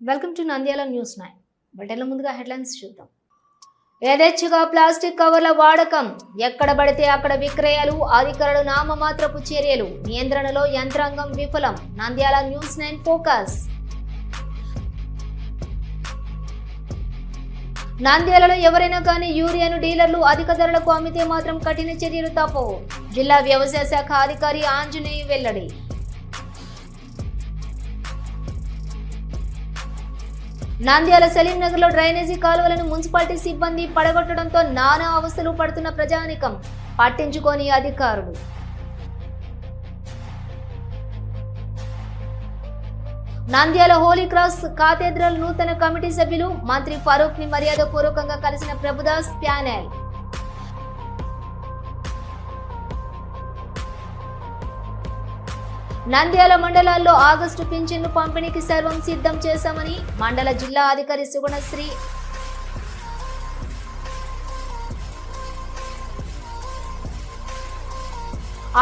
Welcome to Nandyal news nine బటన్ల ముందుగా headlines చూద్దాం. యథేచ్ఛగా ప్లాస్టిక్ కవర్ల వాడకం. ఎక్కడ పడితే అక్కడ విక్రయాలు అధికారులు నామమాత్రపు చర్యలు. నియంత్రణలో యంత్రాంగం విఫలం. నంద్యాల న్యూస్ నైన్ ఫోకస్ నంద్యాలలో ఎవరైనా కానీ యూరియాను డీలర్లు అధిక ధరలకు అమ్మితే మాత్రం కఠిన చర్యలు తప్పవు. జిల్లా వ్యవసాయ శాఖ అధికారి ఆంజనేయ వెల్లడి. నంద్యాల సలీం నగర్లో డ్రైనేజీ కాలువలను మున్సిపాలిటీ సిబ్బంది పడగొట్టడంతో నానా అవస్థలు పడుతున్న ప్రజానికం పట్టించుకోని అధికారులు. నంద్యాల హోలీ క్రాస్ కాథేడ్రల్ నూతన కమిటీ సభ్యులు మంత్రి ఫరూక్ని మర్యాద పూర్వకంగా కలిసిన ప్రభుదాస్ ప్యానెల్. నంద్యాల మండలాల్లో ఆగస్టు పింఛన్ను పంపిణీకి సర్వం సిద్ధం చేశామని మండల జిల్లా అధికారి సుగుణశ్రీ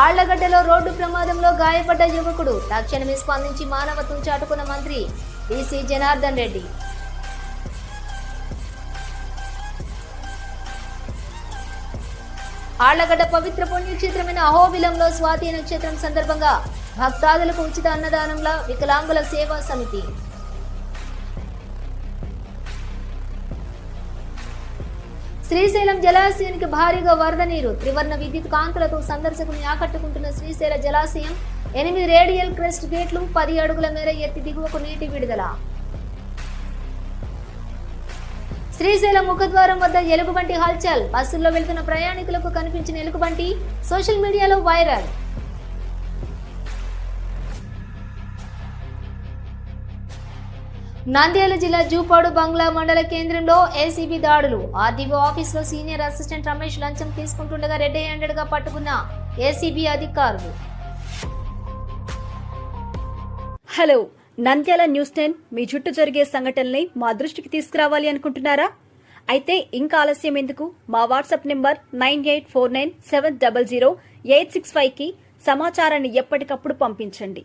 ఆళ్ళగడ్డలో రోడ్డు ప్రమాదంలో గాయపడ్డ యువకుడు తక్షణమే స్పందించి మానవత్వం చాటుకున్న మంత్రి బీసీ జనార్దన్ రెడ్డి. ఆళ్ళగడ్డ పవిత్ర పుణ్యక్షేత్రమైన అహోబిలంలో స్వాతి నక్షత్రం సందర్భంగా భక్తాదులకు ఉచిత అన్నదానంలో వికలాంగుల సేవా సమితి. శ్రీశైలం జలాశయానికి భారీగా వరద నీరు త్రివర్ణ విద్యుత్ కాంతులతో సందర్శకుని ఆకట్టుకుంటున్న శ్రీశైల జలాశయం ఎనిమిది రేడియల్ క్రెస్ట్ గేట్లు పది అడుగుల మేర ఎత్తి దిగువకు నీటి విడుదల. శ్రీశైలం ముఖద్వారం వద్ద ఎలుగుబంటి హల్చల్ బస్సుల్లో వెళ్తున్న ప్రయాణికులకు కనిపించిన ఎలుగుబంటి సోషల్ మీడియాలో వైరల్. నంద్యాల జిల్లా జూపాడు బంగ్లా మండల కేంద్రంలో ఏసీబీ దాడులు. ఆర్డీఓ ఆఫీసులో సీనియర్ అసిస్టెంట్ రమేష్ లంచం తీసుకుంటుండగా రెడ్ హ్యాండెడ్గా పట్టుకున్న ఏసీబీ అధికారులు. హలో నంద్యాల న్యూస్ టెన్ మీ చుట్టూ జరిగే సంఘటనల్ని మా దృష్టికి తీసుకురావాలి అనుకుంటున్నారా? అయితే ఇంకా ఆలస్యం ఎందుకు? మా WhatsApp number nine eight four nine seven double zero eight six ఫైవ్కి సమాచారాన్ని ఎప్పటికప్పుడు పంపించండి.